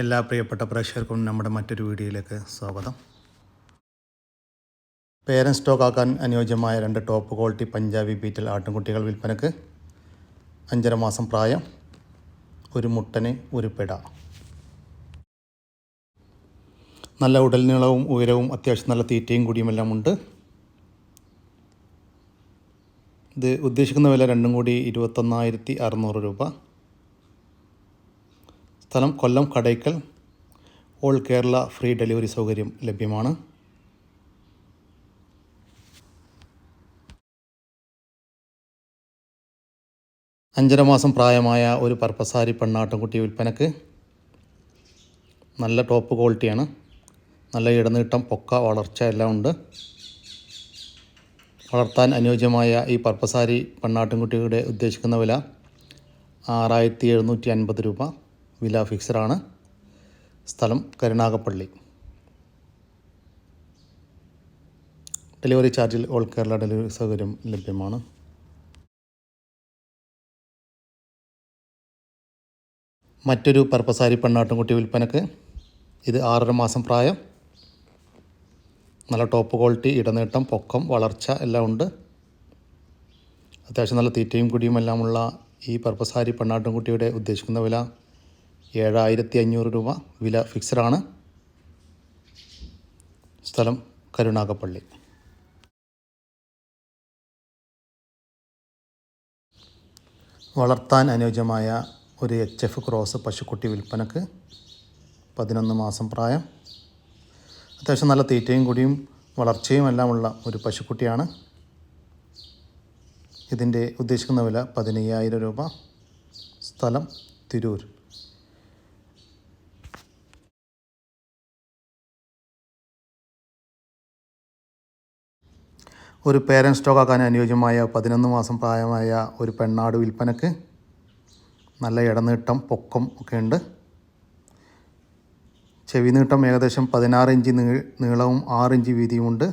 എല്ലാ പ്രിയപ്പെട്ട പ്രേക്ഷകർക്കും നമ്മുടെ മറ്റൊരു വീഡിയോയിലേക്ക് സ്വാഗതം. പേരൻ സ്റ്റോക്ക് ആക്കാൻ അനുയോജ്യമായ രണ്ട് ടോപ്പ് ക്വാളിറ്റി പഞ്ചാബി ബീറ്റൽ ആട്ടിൻകുട്ടികൾ വിൽപ്പനക്ക് അഞ്ചര മാസം പ്രായം ഒരു മുട്ടന് ഒരു പെട. നല്ല ഉടൽ നീളവും ഉയരവും അത്യാവശ്യം നല്ല തീറ്റയും കൂടിയുമെല്ലാം ഉണ്ട്. ഇത് ഉദ്ദേശിക്കുന്ന വില രണ്ടും കൂടി ഇരുപത്തൊന്നായിരത്തി അറുന്നൂറ് രൂപ. സ്ഥലം Kollam Kadakkal all Kerala free delivery സൗകര്യം ലഭ്യമാണ്. അഞ്ചര മാസം പ്രായമായ ഒരു പർപ്പസാരി പെണ്ണാട്ടുംകുട്ടി വിൽപ്പനക്ക് നല്ല ടോപ്പ് ക്വാളിറ്റിയാണ് നല്ല ഇടനീട്ടം പൊക്ക വളർച്ച എല്ലാം ഉണ്ട്. വളർത്താൻ അനുയോജ്യമായ ഈ പർപ്പസാരി പെണ്ണാട്ടുംകുട്ടിയുടെ ഉദ്ദേശിക്കുന്ന വില ആറായിരത്തി എഴുന്നൂറ്റി അൻപത് രൂപ. വില ഫിക്സഡാണ്. സ്ഥലം കരുണാകപ്പള്ളി ഡെലിവറി ചാർജിൽ ഓൾ കേരള ഡെലിവറി സൗകര്യം ലഭ്യമാണ്. മറ്റൊരു പർപ്പസാരി പെണ്ണാട്ടുംകുട്ടി വിൽപ്പനക്ക്. ഇത് ആറര മാസം പ്രായം. നല്ല ടോപ്പ് ക്വാളിറ്റി ഇടനീട്ടം പൊക്കം വളർച്ച എല്ലാം ഉണ്ട്. അത്യാവശ്യം നല്ല തീറ്റയും കുടിയും എല്ലാമുള്ള ഈ പർപ്പസാരി പെണ്ണാട്ടുംകുട്ടിയുടെ ഉദ്ദേശിക്കുന്ന വില ഏഴായിരത്തി അഞ്ഞൂറ് രൂപ വില ഫിക്സഡാണ്. സ്ഥലം കരുണാകപ്പള്ളി വളർത്താൻ അനുയോജ്യമായ ഒരു എച്ച് എഫ് ക്രോസ് പശുക്കുട്ടി വിൽപ്പനക്ക് പതിനൊന്ന് മാസം പ്രായം. അത്യാവശ്യം നല്ല തീറ്റയും കൂടിയും വളർച്ചയും എല്ലാം ഉള്ള ഒരു പശുക്കുട്ടിയാണ്. ഇതിന്റെ ഉദ്ദേശിക്കുന്ന വില പതിനയ്യായിരം രൂപ. സ്ഥലം തിരൂർ. ഒരു പേരൻ സ്റ്റോക്കാക്കാൻ അനുയോജ്യമായ പതിനൊന്ന് മാസം പ്രായമായ ഒരു പെണ്ണാട് വിൽപ്പനക്ക് നല്ല ഇടനീട്ടം പൊക്കം ഒക്കെ ഉണ്ട്. ചെവി നീട്ടം ഏകദേശം പതിനാറ് ഇഞ്ച് നീളവും ആറ് ഇഞ്ച് വീതിയുമുണ്ട്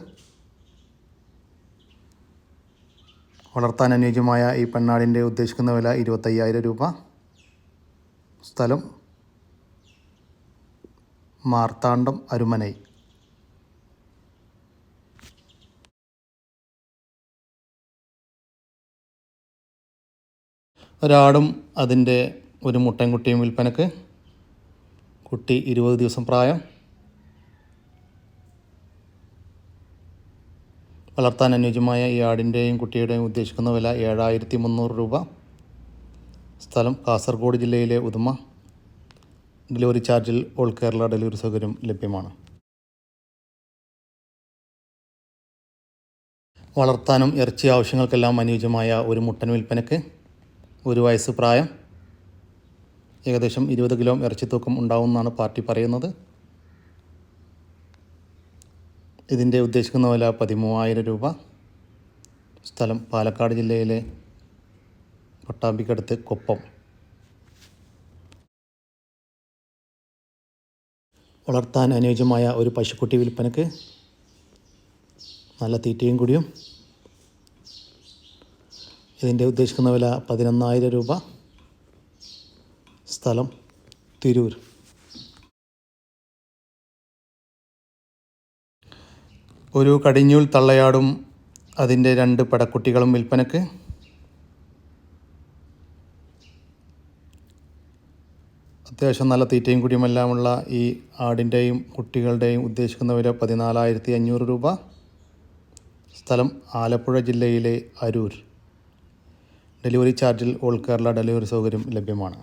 വളർത്താൻ അനുയോജ്യമായ ഈ പെണ്ണാടിന്റെ ഉദ്ദേശിക്കുന്ന വില ഇരുപത്തയ്യായിരം രൂപ. സ്ഥലം മാർത്താണ്ഡം അരുമനൈ. ഒരാടും അതിന്റെ ഒരു മുട്ടൻകുട്ടിയും വിൽപ്പനക്ക് കുട്ടി ഇരുപത് ദിവസം പ്രായം. വളർത്താൻ അനുയോജ്യമായ ഈ ആടിന്റെയും കുട്ടിയുടെയും ഉദ്ദേശിക്കുന്ന വില ഏഴായിരത്തി മുന്നൂറ് രൂപ. സ്ഥലം കാസർഗോഡ് ജില്ലയിലെ ഉദുമ. ഡെലിവറി ചാർജിൽ ഓൾ കേരള ഡെലിവറി സൗകര്യം ലഭ്യമാണ്. വളർത്താനും ഇറച്ചി ആവശ്യങ്ങൾക്കെല്ലാം അനുയോജ്യമായ ഒരു മുട്ടൻ വിൽപ്പനക്ക് ഒരു വയസ്സ് പ്രായം. ഏകദേശം ഇരുപത് കിലോ ഇറച്ചി തൂക്കം ഉണ്ടാവുമെന്നാണ് പാർട്ടി പറയുന്നത്. ഇതിന്റെ ഉദ്ദേശിക്കുന്ന വില പതിമൂവായിരം രൂപ. സ്ഥലം പാലക്കാട് ജില്ലയിലെ പട്ടാമ്പിക്കടുത്ത് കൊപ്പം. വളർത്താൻ അനുയോജ്യമായ ഒരു പശുക്കുട്ടി വിൽപ്പനക്ക് നല്ല തീറ്റയും കൂടിയും ഇതിന്റെ ഉദ്ദേശിക്കുന്ന വില പതിനൊന്നായിരം രൂപ. സ്ഥലം തിരൂർ. ഒരു കടിഞ്ഞൂൽ തള്ളയാടും അതിന്റെ രണ്ട് പടക്കുട്ടികളും വിൽപ്പനക്ക് അത്യാവശ്യം നല്ല തീറ്റയും കുടിയുമെല്ലാമുള്ള ഈ ആടിന്റെയും കുട്ടികളുടെയും ഉദ്ദേശിക്കുന്ന വില പതിനാലായിരത്തി അഞ്ഞൂറ് രൂപ. സ്ഥലം ആലപ്പുഴ ജില്ലയിലെ അരൂർ. ഡെലിവറി ചാർജിൽ ഓൾ കേരള ഡെലിവറി സൗകര്യം ലഭ്യമാണ്.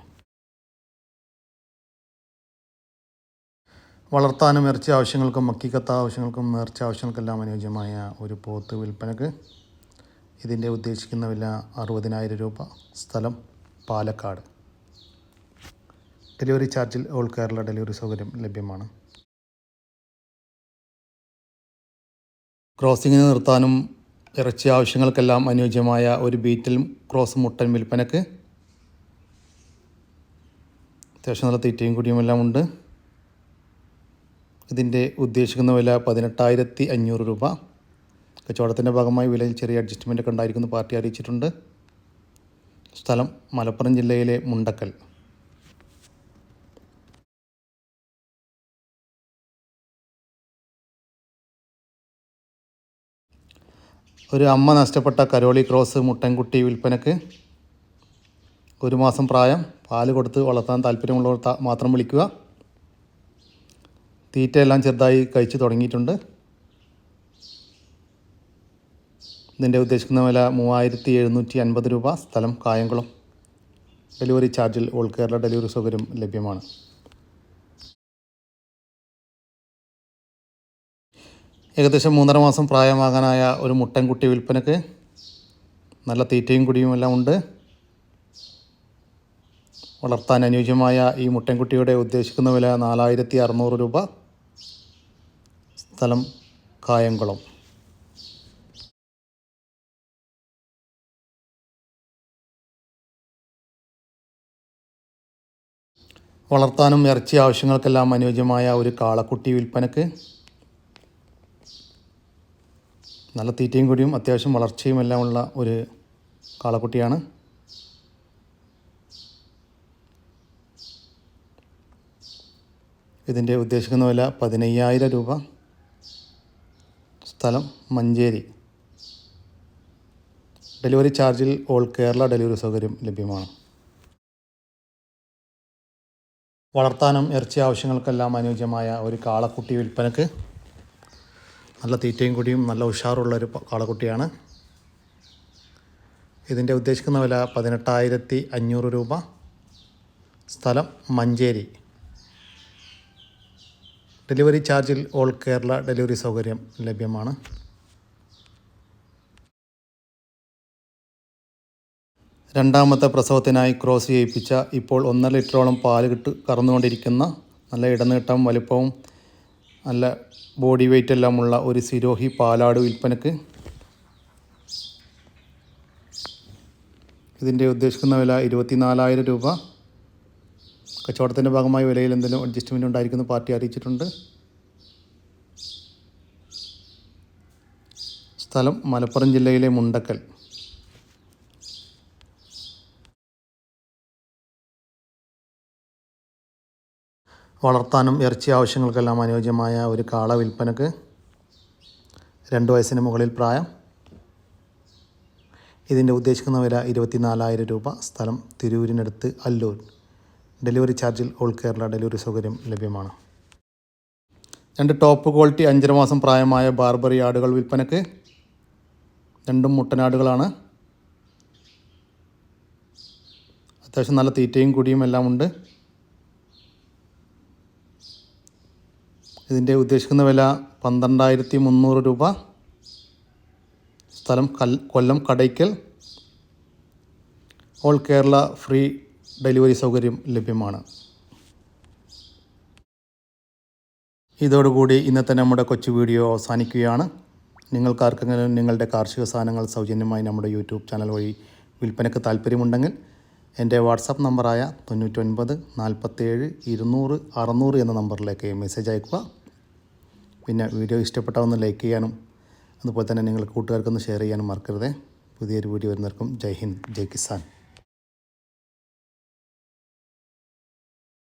വളർത്താനും ഇറച്ചി ആവശ്യങ്ങൾക്കും മക്കിക്കത്ത ആവശ്യങ്ങൾക്കും നേർച്ച ആവശ്യങ്ങൾക്കെല്ലാം അനുയോജ്യമായ ഒരു പോത്ത് വിൽപ്പനക്ക് ഇതിന്റെ ഉദ്ദേശിക്കുന്ന വില അറുപതിനായിരം രൂപ. സ്ഥലം പാലക്കാട്. ഡെലിവറി ചാർജിൽ ഓൾ കേരള ഡെലിവറി സൗകര്യം ലഭ്യമാണ്. ക്രോസിങ്ങിന് നിർത്താനും ഇറച്ചി ആവശ്യങ്ങൾക്കെല്ലാം അനുയോജ്യമായ ഒരു ബീറ്റിൽ ക്രോസ് മുട്ടൻ വിൽപ്പനക്ക് അത്യാവശ്യം നല്ല തീറ്റയും കുടിയും എല്ലാം ഉണ്ട്. ഇതിന്റെ ഉദ്ദേശിക്കുന്ന വില പതിനെട്ടായിരത്തി അഞ്ഞൂറ് രൂപ. കച്ചവടത്തിന്റെ ഭാഗമായി വിലയിൽ ചെറിയ അഡ്ജസ്റ്റ്മെന്റ് ഒക്കെ ഉണ്ടായിരിക്കുന്നു പാർട്ടി അറിയിച്ചിട്ടുണ്ട്. സ്ഥലം മലപ്പുറം ജില്ലയിലെ മുണ്ടക്കൽ. ഒരു അമ്മ നഷ്ടപ്പെട്ട കരോളി ക്രോസ് മുട്ടൻകുട്ടി വിൽപ്പനക്ക് ഒരു മാസം പ്രായം. പാൽ കൊടുത്ത് വളർത്താൻ താല്പര്യമുള്ളവർ മാത്രം വിളിക്കുക. തീറ്റയെല്ലാം ചെറുതായി കഴിച്ച് തുടങ്ങിയിട്ടുണ്ട്. ഇതിന്റെ ഉദ്ദേശിക്കുന്ന വില മൂവായിരത്തി എഴുന്നൂറ്റി അൻപത് രൂപ. സ്ഥലം കായംകുളം. ഡെലിവറി ചാർജിൽ ഓൾ കേരള ഡെലിവറി സൗകര്യം ലഭ്യമാണ്. ഏകദേശം മൂന്നര മാസം പ്രായമാകാനായ ഒരു മുട്ടൻകുട്ടി വിൽപ്പനക്ക് നല്ല തീറ്റയും കുടിയും എല്ലാം ഉണ്ട്. വളർത്താൻ അനുയോജ്യമായ ഈ മുട്ടൻകുട്ടിയുടെ ഉദ്ദേശിക്കുന്ന വില നാലായിരത്തി അറുന്നൂറ് രൂപ. സ്ഥലം കായംകുളം. വളർത്താനും ഇറച്ചി ആവശ്യങ്ങൾക്കെല്ലാം അനുയോജ്യമായ ഒരു കാളക്കുട്ടി വിൽപ്പനക്ക് നല്ല തീറ്റയും കൂടിയും അത്യാവശ്യം വളർച്ചയും എല്ലാം ഉള്ള ഒരു കാളക്കുട്ടിയാണ്. ഇതിന്റെ ഉദ്ദേശിക്കുന്ന വില പതിനയ്യായിരം രൂപ. സ്ഥലം മഞ്ചേരി. ഡെലിവറി ചാർജിൽ ഓൾ കേരള ഡെലിവറി സൗകര്യം ലഭ്യമാണ്. വളർത്താനും ഇറച്ചി ആവശ്യങ്ങൾക്കെല്ലാം അനുയോജ്യമായ ഒരു കാളക്കുട്ടി വിൽപ്പനക്ക് നല്ല തീറ്റയും കൂടിയും നല്ല ഉഷാറുള്ള ഒരു പ- കാളക്കുട്ടിയാണ്. ഇതിന്റെ ഉദ്ദേശിക്കുന്ന വില പതിനെട്ടായിരത്തി അഞ്ഞൂറ് രൂപ. സ്ഥലം മഞ്ചേരി. ഡെലിവറി ചാർജിൽ ഓൾ കേരള ഡെലിവറി സൗകര്യം ലഭ്യമാണ്. രണ്ടാമത്തെ പ്രസവത്തിനായി ക്രോസ് ചെയ്യിപ്പിച്ച ഇപ്പോൾ ഒന്നര ലിറ്ററോളം പാൽ കിട്ട് കറന്നുകൊണ്ടിരിക്കുന്ന നല്ല ഇടനീട്ടം വലിപ്പവും നല്ല ബോഡി വെയിറ്റ് എല്ലാമുള്ള ഒരു സിരോഹി പാലാട് വിൽപ്പനക്ക്. ഇതിന്റെ ഉദ്ദേശിക്കുന്ന വില ഇരുപത്തിനാലായിരം രൂപ. കച്ചവടത്തിന്റെ ഭാഗമായി വിലയിൽ എന്തെങ്കിലും അഡ്ജസ്റ്റ്മെന്റ് ഉണ്ടായിരിക്കുന്ന പാർട്ടി അറിയിച്ചിട്ടുണ്ട്. സ്ഥലം മലപ്പുറം ജില്ലയിലെ മുണ്ടക്കൽ. വളർത്താനും ഇറച്ചി ആവശ്യങ്ങൾക്കെല്ലാം അനുയോജ്യമായ ഒരു കാള വിൽപ്പനക്ക് രണ്ട് വയസ്സിന് മുകളിൽ പ്രായം. ഇതിന്റെ ഉദ്ദേശിക്കുന്ന വില ഇരുപത്തിനാലായിരം രൂപ. സ്ഥലം തിരൂരിനടുത്ത് അല്ലൂർ. ഡെലിവറി ചാർജിൽ ഓൾ കേരള ഡെലിവറി സൗകര്യം ലഭ്യമാണ്. രണ്ട് ടോപ്പ് ക്വാളിറ്റി അഞ്ചര മാസം പ്രായമായ ബാർബറി ആടുകൾ വിൽപ്പനക്ക് രണ്ടും മുട്ടനാടുകളാണ്. അത്യാവശ്യം നല്ല തീറ്റയും കുടിയും എല്ലാം ഉണ്ട്. ഇതിന്റെ ഉദ്ദേശിക്കുന്ന വില പന്ത്രണ്ടായിരത്തി മുന്നൂറ് രൂപ. സ്ഥലം കൽ Kollam Kadakkal. All Kerala free delivery സൗകര്യം ലഭ്യമാണ്. ഇതോടുകൂടി ഇന്നത്തെ നമ്മുടെ കൊച്ചു വീഡിയോ അവസാനിക്കുകയാണ്. നിങ്ങൾക്കാർക്കെങ്കിലും നിങ്ങളുടെ കാർഷിക സാധനങ്ങൾ സൗജന്യമായി നമ്മുടെ യൂട്യൂബ് ചാനൽ വഴി വിൽപ്പനയ്ക്ക് താല്പര്യമുണ്ടെങ്കിൽ എന്റെ വാട്സാപ്പ് നമ്പറായ തൊണ്ണൂറ്റൊൻപത് നാൽപ്പത്തേഴ് ഇരുന്നൂറ് അറുന്നൂറ് എന്ന നമ്പറിലേക്ക് മെസ്സേജ് അയക്കുക. പിന്നെ വീഡിയോ ഇഷ്ടപ്പെട്ടാവുന്ന ലൈക്ക് ചെയ്യാനും അതുപോലെ തന്നെ നിങ്ങൾ കൂട്ടുകാർക്കൊന്ന് ഷെയർ ചെയ്യാനും മറക്കരുത്. പുതിയൊരു വീഡിയോ വരുന്നവർക്കും ജയ് ഹിന്ദ് ജയ് കിസാൻ.